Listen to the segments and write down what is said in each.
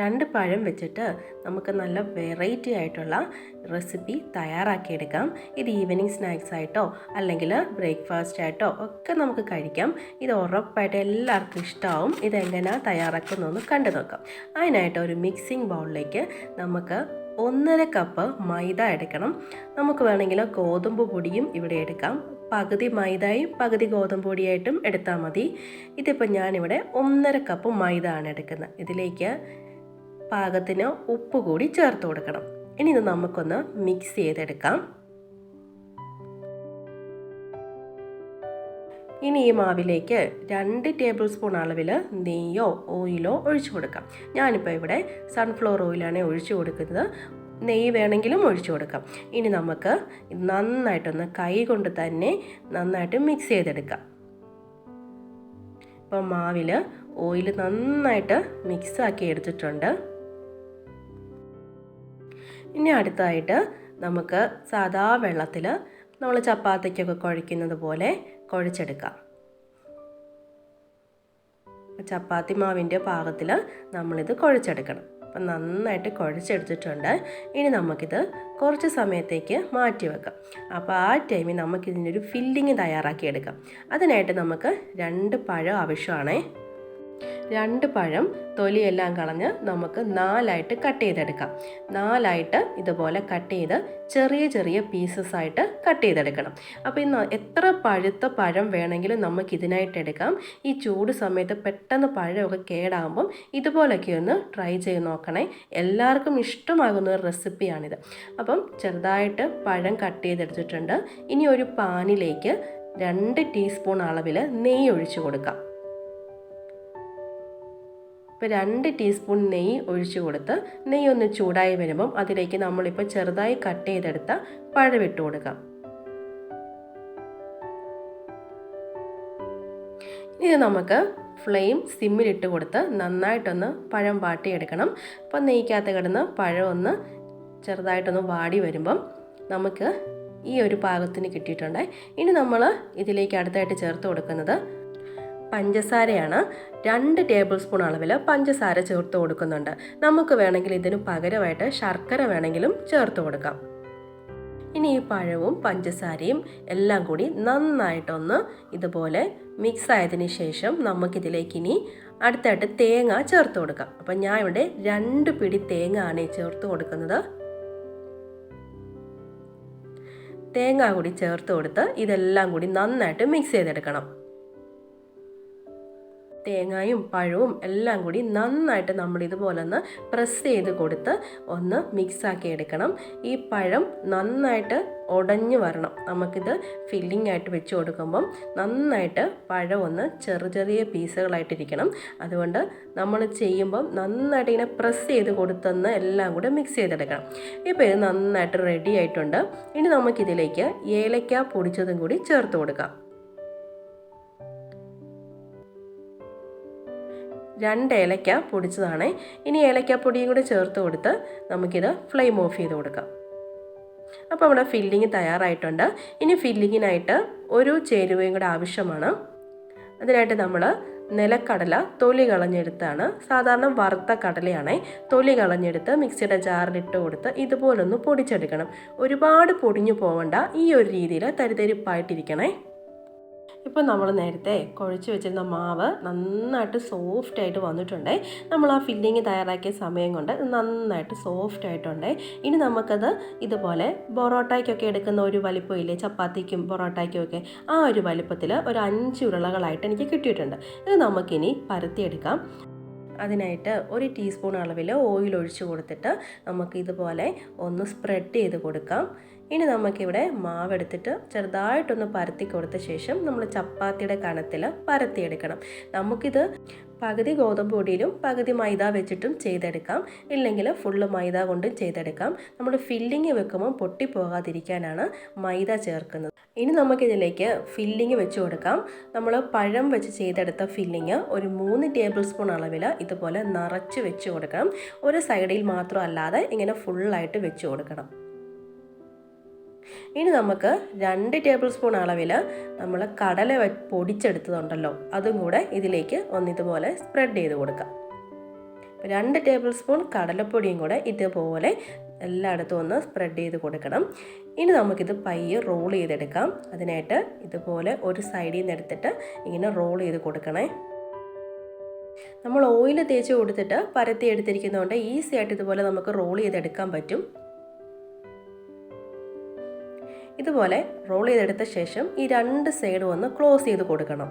രണ്ട് പഴം വെച്ചിട്ട് നമുക്ക് നല്ല വെറൈറ്റി ആയിട്ടുള്ള റെസിപ്പി തയ്യാറാക്കിയെടുക്കാം. ഇത് ഈവനിങ് സ്നാക്സ് ആയിട്ടോ അല്ലെങ്കിൽ ബ്രേക്ക്ഫാസ്റ്റ് ആയിട്ടോ ഒക്കെ നമുക്ക് കഴിക്കാം. ഇത് ഉറപ്പായിട്ട് എല്ലാവർക്കും ഇഷ്ടമാവും ഇതെങ്ങനെയാണ് തയ്യാറാക്കുന്നതെന്ന് കണ്ടു നോക്കാം. അതിനായിട്ട് ഒരു മിക്സിംഗ് ബൗളിലേക്ക് നമുക്ക് ഒന്നര കപ്പ് മൈദ എടുക്കണം. നമുക്ക് വേണമെങ്കിൽ ഗോതമ്പ് പൊടിയും ഇവിടെ എടുക്കാം. പകുതി മൈദയും പകുതി ഗോതമ്പ് പൊടിയായിട്ടും എടുത്താൽ മതി. ഇതിപ്പോൾ ഞാനിവിടെ ഒന്നര കപ്പ് മൈദ ആണ് എടുക്കുന്നത്. ഇതിലേക്ക് പാകത്തിന് ഉപ്പ് കൂടി ചേർത്ത് കൊടുക്കണം. ഇനി ഇത് നമുക്കൊന്ന് മിക്സ് ചെയ്തെടുക്കാം. ഇനി ഈ മാവിലേക്ക് രണ്ട് ടേബിൾ സ്പൂൺ അളവിൽ നെയ്യോ ഓയിലോ ഒഴിച്ചു കൊടുക്കാം. ഞാനിപ്പോൾ ഇവിടെ സൺഫ്ലവർ ഓയിലാണ് ഒഴിച്ചു കൊടുക്കുന്നത്. നെയ്യ് വേണമെങ്കിലും ഒഴിച്ചു കൊടുക്കാം. ഇനി നമുക്ക് നന്നായിട്ടൊന്ന് കൈ കൊണ്ട് തന്നെ നന്നായിട്ട് മിക്സ് ചെയ്തെടുക്കാം. ഇപ്പോൾ മാവിൽ ഓയിൽ നന്നായിട്ട് മിക്സാക്കി എടുത്തിട്ടുണ്ട്. ഇനി അടുത്തായിട്ട് നമുക്ക് സാധാ വെള്ളത്തിൽ നമ്മൾ ചപ്പാത്തിക്കൊക്കെ കുഴയ്ക്കുന്നത് പോലെ കുഴച്ചെടുക്കാം. ചപ്പാത്തി മാവിന്റെ പാകത്തിൽ നമ്മളിത് കുഴച്ചെടുക്കണം. അപ്പം നന്നായിട്ട് കുഴച്ചെടുത്തിട്ടുണ്ട്. ഇനി നമുക്കിത് കുറച്ച് സമയത്തേക്ക് മാറ്റി വെക്കാം. അപ്പോൾ ആ ടൈമിൽ നമുക്കിതിനൊരു ഫില്ലിങ് തയ്യാറാക്കിയെടുക്കാം. അതിനായിട്ട് നമുക്ക് രണ്ട് പഴം ആവശ്യമാണേ. രണ്ട് പഴം തൊലിയെല്ലാം കളഞ്ഞ് നമുക്ക് നാലായിട്ട് കട്ട് ചെയ്തെടുക്കാം. നാലായിട്ട് ഇതുപോലെ കട്ട് ചെയ്ത് ചെറിയ ചെറിയ പീസസ് ആയിട്ട് കട്ട് ചെയ്തെടുക്കണം. അപ്പോൾ ഇന്ന് എത്ര പഴുത്ത പഴം വേണമെങ്കിലും നമുക്ക് ഇതിനായിട്ട് എടുക്കാം. ഈ ചൂട് സമയത്ത് പെട്ടെന്ന് പഴമൊക്കെ കേടാകുമ്പം ഇതുപോലൊക്കെ ഒന്ന് ട്രൈ ചെയ്ത് നോക്കണേ. എല്ലാവർക്കും ഇഷ്ടമാകുന്ന ഒരു റെസിപ്പിയാണിത് അപ്പം ചെറുതായിട്ട് പഴം കട്ട് ചെയ്തെടുത്തിട്ടുണ്ട്. ഇനി ഒരു പാനിലേക്ക് രണ്ട് ടീസ്പൂൺ അളവിൽ നെയ്യ് ഒഴിച്ചു കൊടുക്കാം. ഇപ്പോൾ രണ്ട് ടീസ്പൂൺ നെയ്യ് ഒഴിച്ചു കൊടുത്ത് നെയ്യ് ഒന്ന് ചൂടായി വരുമ്പം അതിലേക്ക് നമ്മളിപ്പോൾ ചെറുതായി കട്ട് ചെയ്തെടുത്ത പഴം ഇട്ട് കൊടുക്കാം. ഇത് നമുക്ക് ഫ്ലെയിം സിമ്മിലിട്ട് കൊടുത്ത് നന്നായിട്ടൊന്ന് പഴം വാട്ടിയെടുക്കണം. അപ്പം നെയ്ക്കകത്ത് കിടന്ന് പഴം ഒന്ന് ചെറുതായിട്ടൊന്ന് വാടി വരുമ്പം നമുക്ക് ഈ ഒരു പാകത്തിന് കിട്ടിയിട്ടുണ്ട്. ഇനി നമ്മൾ ഇതിലേക്ക് അടുത്തായിട്ട് ചേർത്ത് കൊടുക്കുന്നത് പഞ്ചസാരയാണ്. രണ്ട് ടേബിൾ സ്പൂൺ അളവിൽ പഞ്ചസാര ചേർത്ത് കൊടുക്കുന്നുണ്ട്. നമുക്ക് വേണമെങ്കിൽ ഇതിന് പകരമായിട്ട് ശർക്കര വേണമെങ്കിലും ചേർത്ത് കൊടുക്കാം. ഇനി ഈ പഴവും പഞ്ചസാരയും എല്ലാം കൂടി നന്നായിട്ടൊന്ന് ഇതുപോലെ മിക്സ് ആയതിനു ശേഷം നമുക്കിതിലേക്ക് ഇനി അടുത്തായിട്ട് തേങ്ങ ചേർത്ത് കൊടുക്കാം. അപ്പം ഞാൻ ഇവിടെ രണ്ട് പിടി തേങ്ങ ആണ് ചേർത്ത് കൊടുക്കുന്നത്. തേങ്ങ കൂടി ചേർത്ത് കൊടുത്ത് ഇതെല്ലാം കൂടി നന്നായിട്ട് മിക്സ് ചെയ്തെടുക്കണം. തേങ്ങയും പഴവും എല്ലാം കൂടി നന്നായിട്ട് നമ്മൾ ഇതുപോലെ ഒന്ന് പ്രസ് ചെയ്ത് കൊടുത്ത് ഒന്ന് മിക്സാക്കി എടുക്കണം. ഈ പഴം നന്നായിട്ട് ഉടഞ്ഞു വരണം. നമുക്കിത് ഫില്ലിംഗ് ആയിട്ട് വെച്ച് കൊടുക്കുമ്പം നന്നായിട്ട് പഴം ഒന്ന് ചെറു ചെറിയ പീസുകളായിട്ടിരിക്കണം. അതുകൊണ്ട് നമ്മൾ ചെയ്യുമ്പം നന്നായിട്ട് ഇങ്ങനെ പ്രസ് ചെയ്ത് കൊടുത്തെന്ന് എല്ലാം കൂടെ മിക്സ് ചെയ്തെടുക്കണം. ഇപ്പോൾ ഇത് നന്നായിട്ട് റെഡി ആയിട്ടുണ്ട്. ഇനി നമുക്കിതിലേക്ക് ഏലക്ക പൊടിച്ചതും കൂടി ചേർത്ത് കൊടുക്കാം. രണ്ട് ഏലക്ക പൊടിച്ചതാണ്. ഇനി ഏലക്കാപ്പൊടിയും കൂടി ചേർത്ത് കൊടുത്ത് നമുക്കിത് ഫ്ലെയിം ഓഫ് ചെയ്ത് കൊടുക്കാം. അപ്പോൾ നമ്മുടെ ഫില്ലിങ് തയ്യാറായിട്ടുണ്ട്. ഇനി ഫില്ലിങ്ങിനായിട്ട് ഒരു ചേരുവയും കൂടെ ആവശ്യമാണ്. അതിനായിട്ട് നമ്മൾ നിലക്കടല തൊലി കളഞ്ഞെടുത്താണ്. സാധാരണ വറുത്ത കടലയാണ് തൊലി കളഞ്ഞെടുത്ത് മിക്സിയുടെ ജാറിലിട്ട് കൊടുത്ത് ഇതുപോലൊന്ന് പൊടിച്ചെടുക്കണം. ഒരുപാട് പൊടിഞ്ഞു പോവണ്ട ഈ ഒരു രീതിയിൽ തരിതരിപ്പായിട്ടിരിക്കണേ. ഇപ്പോൾ നമ്മൾ നേരത്തെ കുഴച്ച് വെച്ചിരുന്ന മാവ് നന്നായിട്ട് സോഫ്റ്റ് ആയിട്ട് വന്നിട്ടുണ്ട്. നമ്മൾ ആ ഫില്ലിങ് തയ്യാറാക്കിയ സമയം കൊണ്ട് നന്നായിട്ട് സോഫ്റ്റ് ആയിട്ടുണ്ട്. ഇനി നമുക്കത് ഇതുപോലെ പൊറോട്ടയ്ക്കൊക്കെ എടുക്കുന്ന ഒരു വലിപ്പമില്ലേ ചപ്പാത്തിക്കും പൊറോട്ടയ്ക്കും ഒക്കെ ആ ഒരു വലിപ്പത്തിൽ ഒരു അഞ്ച് ഉരുളകളായിട്ട് എനിക്ക് കിട്ടിയിട്ടുണ്ട്. ഇത് നമുക്കിനി പരത്തിയെടുക്കാം. അതിനായിട്ട് ഒരു ടീസ്പൂൺ അളവിൽ ഓയിൽ ഒഴിച്ച് കൊടുത്തിട്ട് നമുക്ക് ഇതുപോലെ ഒന്ന് സ്പ്രെഡ് ചെയ്ത് കൊടുക്കാം. ഇനി നമുക്കിവിടെ മാവെടുത്തിട്ട് ചെറുതായിട്ടൊന്ന് പരത്തി കൊടുത്ത ശേഷം നമ്മൾ ചപ്പാത്തിയുടെ കനത്തിൽ പരത്തിയെടുക്കണം. നമുക്കിത് പകുതി ഗോതമ്പ് പൊടിയിലും പകുതി മൈദ വെച്ചിട്ടും ചെയ്തെടുക്കാം. ഇല്ലെങ്കിൽ ഫുള്ള് മൈദ കൊണ്ടും ചെയ്തെടുക്കാം. നമ്മൾ ഫില്ലിങ് വെക്കുമ്പോൾ പൊട്ടിപ്പോകാതിരിക്കാനാണ് മൈദ ചേർക്കുന്നത്. ഇനി നമുക്കിതിലേക്ക് ഫില്ലിങ് വെച്ച് കൊടുക്കാം. നമ്മൾ പഴം വെച്ച് ചെയ്തെടുത്ത ഫില്ലിങ് ഒരു മൂന്ന് ടേബിൾ സ്പൂൺ അളവിൽ ഇതുപോലെ നിറച്ച് വെച്ച് കൊടുക്കണം. ഒരു സൈഡിൽ മാത്രം അല്ലാതെ ഇങ്ങനെ ഫുള്ളായിട്ട് വെച്ച് കൊടുക്കണം. ഇനി നമുക്ക് രണ്ട് ടേബിൾ സ്പൂൺ അളവിൽ നമ്മൾ കടല പൊടിച്ചെടുത്തതുണ്ടല്ലോ അതും കൂടെ ഇതിലേക്ക് ഒന്നിതുപോലെ സ്പ്രെഡ് ചെയ്ത് കൊടുക്കാം. രണ്ട് ടേബിൾ സ്പൂൺ കടലപ്പൊടിയും കൂടെ ഇതുപോലെ എല്ലായിടത്തും ഒന്ന് സ്പ്രെഡ് ചെയ്ത് കൊടുക്കണം. ഇനി നമുക്കിത് പയ്യെ റോൾ ചെയ്തെടുക്കാം. അതിനായിട്ട് ഇതുപോലെ ഒരു സൈഡിൽ നിന്ന് എടുത്തിട്ട് ഇങ്ങനെ റോൾ ചെയ്ത് കൊടുക്കണേ. നമ്മൾ ഓയിൽ തേച്ച് കൊടുത്തിട്ട് പരത്തി എടുത്തിരിക്കുന്നതുകൊണ്ട് ഈസി ആയിട്ട് ഇതുപോലെ നമുക്ക് റോൾ ചെയ്തെടുക്കാൻ പറ്റും. ഇതുപോലെ റോൾ ചെയ്തെടുത്ത ശേഷം ഈ രണ്ട് സൈഡും ഒന്ന് ക്ലോസ് ചെയ്ത് കൊടുക്കണം.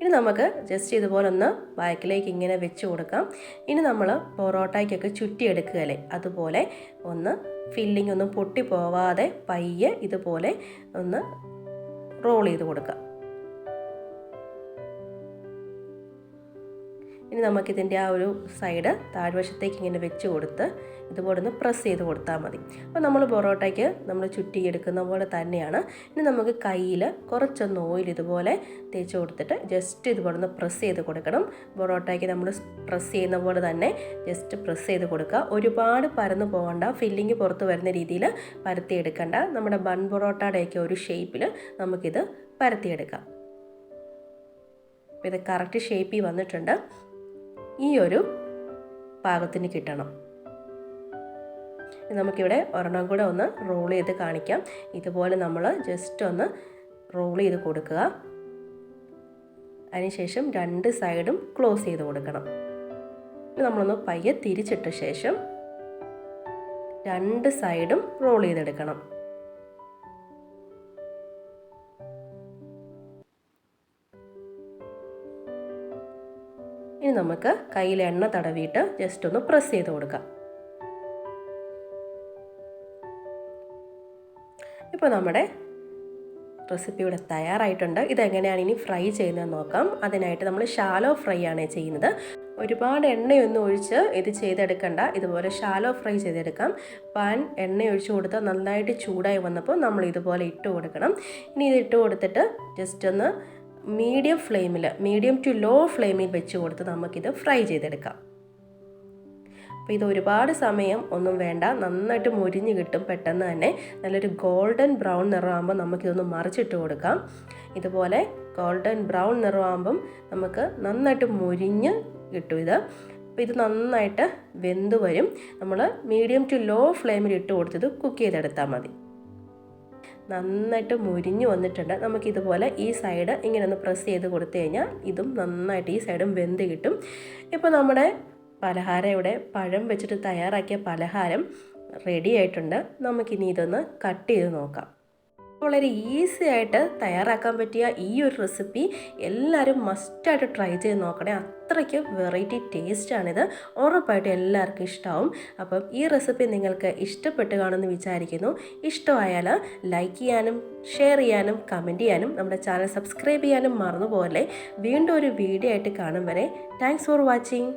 ഇനി നമുക്ക് ജസ്റ്റ് ഇതുപോലെ ഒന്ന് ബാക്കിലേക്ക് ഇങ്ങനെ വെച്ച് കൊടുക്കാം. ഇനി നമ്മൾ പൊറോട്ടയ്ക്കൊക്കെ ചുറ്റിയെടുക്കുകയല്ലേ അതുപോലെ ഒന്ന് ഫില്ലിംഗ് ഒന്നും പൊട്ടി പോവാതെ പയ്യെ ഇതുപോലെ ഒന്ന് റോൾ ചെയ്ത് കൊടുക്കാം. ഇനി നമുക്കിതിന്റെ ആ ഒരു സൈഡ് താഴ്വശത്തേക്ക് ഇങ്ങനെ വെച്ച് കൊടുത്ത് ഇതുപോലെ ഒന്ന് പ്രസ് ചെയ്ത് കൊടുത്താൽ മതി. അപ്പോൾ നമ്മൾ പൊറോട്ടയ്ക്ക് നമ്മൾ ചുറ്റിയെടുക്കുന്ന പോലെ തന്നെയാണ്. ഇനി നമുക്ക് കയ്യിൽ കുറച്ചൊന്ന് ഓയിൽ ഇതുപോലെ തേച്ച് കൊടുത്തിട്ട് ജസ്റ്റ് ഇതുപോലെ ഒന്ന് പ്രസ് ചെയ്ത് കൊടുക്കണം. പൊറോട്ടയ്ക്ക് നമ്മൾ പ്രസ് ചെയ്യുന്ന പോലെ തന്നെ ജസ്റ്റ് പ്രസ് ചെയ്ത് കൊടുക്കുക. ഒരുപാട് പരന്ന് പോകണ്ട ഫില്ലിങ് പുറത്ത് വരുന്ന രീതിയിൽ പരത്തിയെടുക്കണ്ട നമ്മുടെ ബൺ പൊറോട്ടയുടെയൊക്കെ ഒരു ഷേപ്പിൽ നമുക്കിത് പരത്തിയെടുക്കാം അപ്പോൾ ഇത് കറക്റ്റ് ഷേപ്പിൽ വന്നിട്ടുണ്ട്. ഈ ഒരു പാകത്തിന് കിട്ടണം. നമുക്കിവിടെ ഒരെണ്ണം കൂടെ ഒന്ന് റോൾ ചെയ്ത് കാണിക്കാം. ഇതുപോലെ നമ്മൾ ജസ്റ്റ് ഒന്ന് റോൾ ചെയ്ത് കൊടുക്കുക. അതിനുശേഷം രണ്ട് സൈഡും ക്ലോസ് ചെയ്ത് കൊടുക്കണം. നമ്മളൊന്ന് പയ്യെ തിരിച്ചിട്ട ശേഷം രണ്ട് സൈഡും റോൾ ചെയ്തെടുക്കണം. ഇനി നമുക്ക് കയ്യിൽ എണ്ണ തടവിയിട്ട് ജസ്റ്റ് ഒന്ന് പ്രസ് ചെയ്ത് കൊടുക്കാം. ഇപ്പോൾ നമ്മുടെ റെസിപ്പി ഇവിടെ തയ്യാറായിട്ടുണ്ട്. ഇതെങ്ങനെയാണ് ഇനി ഫ്രൈ ചെയ്യുന്നത് നോക്കാം. അതിനായിട്ട് നമ്മൾ ഷാലോ ഫ്രൈ ആണ് ചെയ്യുന്നത്. ഒരുപാട് എണ്ണയൊന്നും ഒഴിച്ച് ഇത് ചെയ്തെടുക്കണ്ട. ഇതുപോലെ ഷാലോ ഫ്രൈ ചെയ്തെടുക്കാം. പാൻ എണ്ണ ഒഴിച്ച് കൊടുത്ത് നന്നായിട്ട് ചൂടായി വന്നപ്പോൾ നമ്മൾ ഇതുപോലെ ഇട്ട് കൊടുക്കണം. ഇനി ഇത് ഇട്ട് കൊടുത്തിട്ട് ജസ്റ്റ് ഒന്ന് മീഡിയം ഫ്ലെയിമിൽ മീഡിയം ടു ലോ ഫ്ലെയിമിൽ വെച്ച് കൊടുത്ത് നമുക്കിത് ഫ്രൈ ചെയ്തെടുക്കാം. അപ്പോൾ ഇത് ഒരുപാട് സമയം ഒന്നും വേണ്ട നന്നായിട്ട് മുരിഞ്ഞ് കിട്ടും പെട്ടെന്ന് തന്നെ. നല്ലൊരു ഗോൾഡൻ ബ്രൗൺ നിറമാകുമ്പോൾ നമുക്കിതൊന്ന് മറിച്ചിട്ട് കൊടുക്കാം. ഇതുപോലെ ഗോൾഡൻ ബ്രൗൺ നിറമാകുമ്പം നമുക്ക് നന്നായിട്ട് മുരിഞ്ഞ് കിട്ടും ഇത്. അപ്പോൾ ഇത് നന്നായിട്ട് വെന്ത് വരും. നമ്മൾ മീഡിയം ടു ലോ ഫ്ലെയിമിൽ ഇട്ട് കൊടുത്തത് കുക്ക് ചെയ്തെടുത്താൽ മതി. നന്നായിട്ട് മുരിഞ്ഞു വന്നിട്ടുണ്ട്. നമുക്കിതുപോലെ ഈ സൈഡ് ഇങ്ങനെ ഒന്ന് പ്രസ് ചെയ്ത് കൊടുത്തു കഴിഞ്ഞാൽ ഇതും നന്നായിട്ട് ഈ സൈഡും വെന്ത് കിട്ടും. ഇപ്പോൾ നമ്മുടെ പലഹാരം ഇവിടെ പഴം വെച്ചിട്ട് തയ്യാറാക്കിയ പലഹാരം റെഡി ആയിട്ടുണ്ട്. നമുക്കിനി ഇതൊന്ന് കട്ട് ചെയ്ത് നോക്കാം. വളരെ ഈസി ആയിട്ട് തയ്യാറാക്കാൻ പറ്റിയ ഈ ഒരു റെസിപ്പി എല്ലാവരും മസ്റ്റായിട്ട് ട്രൈ ചെയ്ത് നോക്കണേ. അത്രയ്ക്ക് വെറൈറ്റി ടേസ്റ്റാണിത്. ഉറപ്പായിട്ടും എല്ലാവർക്കും ഇഷ്ടമാവും അപ്പം ഈ റെസിപ്പി നിങ്ങൾക്ക് ഇഷ്ടപ്പെട്ട് കാണുമെന്ന് വിചാരിക്കുന്നു. ഇഷ്ടമായാൽ ലൈക്ക് ചെയ്യാനും ഷെയർ ചെയ്യാനും കമന്റ് ചെയ്യാനും നമ്മുടെ ചാനൽ സബ്സ്ക്രൈബ് ചെയ്യാനും മറന്നുപോലെ വീണ്ടും ഒരു വീഡിയോ ആയിട്ട് കാണും വരെ. Thanks for watching.